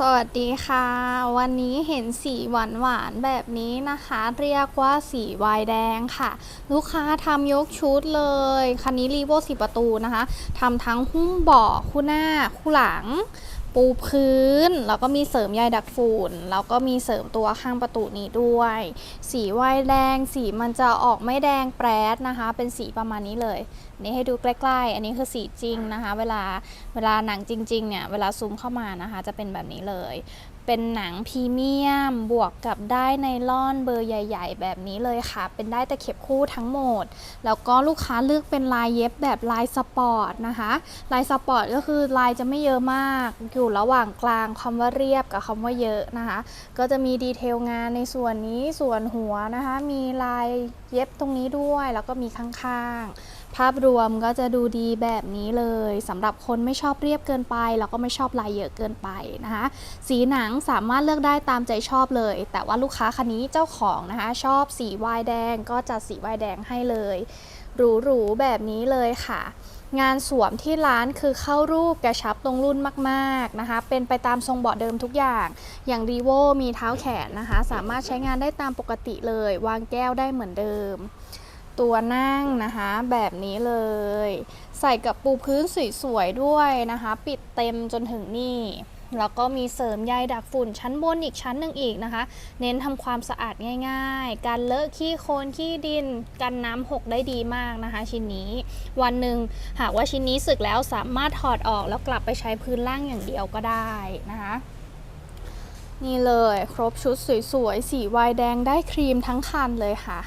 สวัสดีค่ะ วันนี้เห็นสีหวานหวานแบบนี้นะคะ เรียกว่าสีวายแดงค่ะ ลูกค้าทำยกชุดเลย คันนี้รีโวสีประตูนะคะทำทั้งหุ้มเบาะคู่หน้า คู่หลัง ปูพื้น แล้วก็มีเสริมใยดักฝุ่น แล้วก็มีเสริมตัวข้างประตูนี้ด้วย สีวายแดง สีมันจะออกไม่แดงแปรดนะคะ เป็นสีประมาณนี้เลย นี่ให้ดูใกล้ๆ อันนี้คือสีจริงนะคะ เวลาเวลาหนังจริงๆเนี่ย เวลาซูมเข้ามานะคะ จะเป็นแบบนี้เลย เป็นหนังพรีเมียม บวกกับได้ไนล่อนเบอร์ใหญ่ ๆ แบบนี้เลยค่ะ เป็นได้ตะเข็บคู่ทั้งหมด แล้วก็ลูกค้าเลือกเป็นลายเย็บแบบลายสปอร์ตนะคะ ลายสปอร์ตก็คือลายจะไม่เยอะมาก อยู่ระหว่างกลางคำว่าเรียบกับคำว่าเยอะนะคะ ก็จะมีดีเทลงานในส่วนนี้ส่วนหัวนะคะ มีลายเย็บตรงนี้ด้วย แล้วก็มีข้างๆ ภาพรวมก็จะดูดีแบบนี้เลยสำหรับคนไม่ชอบเรียบเกินไป แล้วก็ไม่ชอบลายเยอะเกินไปนะคะ สีหนังสามารถเลือกได้ตามใจชอบเลย แต่ว่าลูกค้าคันนี้เจ้าของนะคะชอบสีวายแดงก็จะสีวายแดงให้เลยหรูๆแบบนี้เลยค่ะงานสวมที่ร้านคือเข้ารูปกระชับตรงรุ่นมากๆนะคะ เป็นไปตามทรงเบาะเดิมทุกอย่าง อย่างรีโวมีเท้าแขนนะคะ สามารถใช้งานได้ตามปกติเลย วางแก้วได้เหมือนเดิม ตัวนั่งนะคะแบบนี้เลย ใส่กับปูพื้นสวยๆด้วยนะคะ ปิดเต็มจนถึงนี่ แล้วก็มีเสริมใยดักฝุ่นชั้นบนอีกชั้นหนึ่งอีกนะคะ เน้นทำความสะอาดง่ายๆ การเลอะขี้โคลนขี้ดิน กันน้ำหกได้ดีมากนะคะ ชิ้นนี้ วันหนึ่งหากว่าชิ้นนี้สึกแล้วสามารถถอดออกแล้วกลับไปใช้พื้นล่างอย่างเดียวก็ได้นะคะนี่เลยครบชุดสวยๆ สีวายแดงได้ครีมทั้งคันเลยค่ะ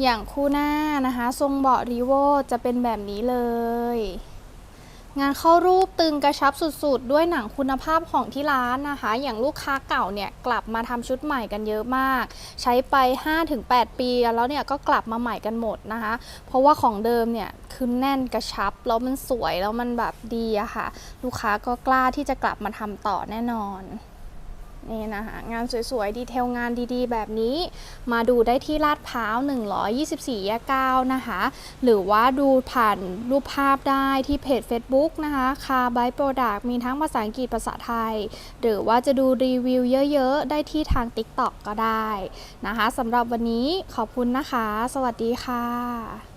อย่างคู่หน้านะคะ ทรงเบาะรีโวจะเป็นแบบนี้เลย งานเข้ารูปตึงกระชับสุดๆ ด้วยหนังคุณภาพของที่ร้านนะคะ อย่างลูกค้าเก่าเนี่ยกลับมาทำชุดใหม่กันเยอะมาก ใช้ไป 5-8 ปีแล้วเนี่ยก็กลับมาใหม่กันหมดนะคะ เพราะว่าของเดิมเนี่ยคือแน่นกระชับแล้วมันสวยแล้วมันแบบดีอะค่ะ ลูกค้าก็กล้าที่จะกลับมาทำต่อแน่นอน นี่นะคะงานสวยๆ ดีเทลงานดีๆ แบบนี้ มาดูได้ที่ลาดพร้าว 124แยก9นะคะ หรือว่าดูผ่านรูปภาพได้ที่เพจ Facebook นะคะคาบายโปรดักมีทั้งภาษาอังกฤษภาษาไทย หรือว่าจะดูรีวิวเยอะๆ ได้ที่ทาง TikTok ก็ได้นะคะสำหรับวันนี้ขอบคุณนะคะ สวัสดีค่ะ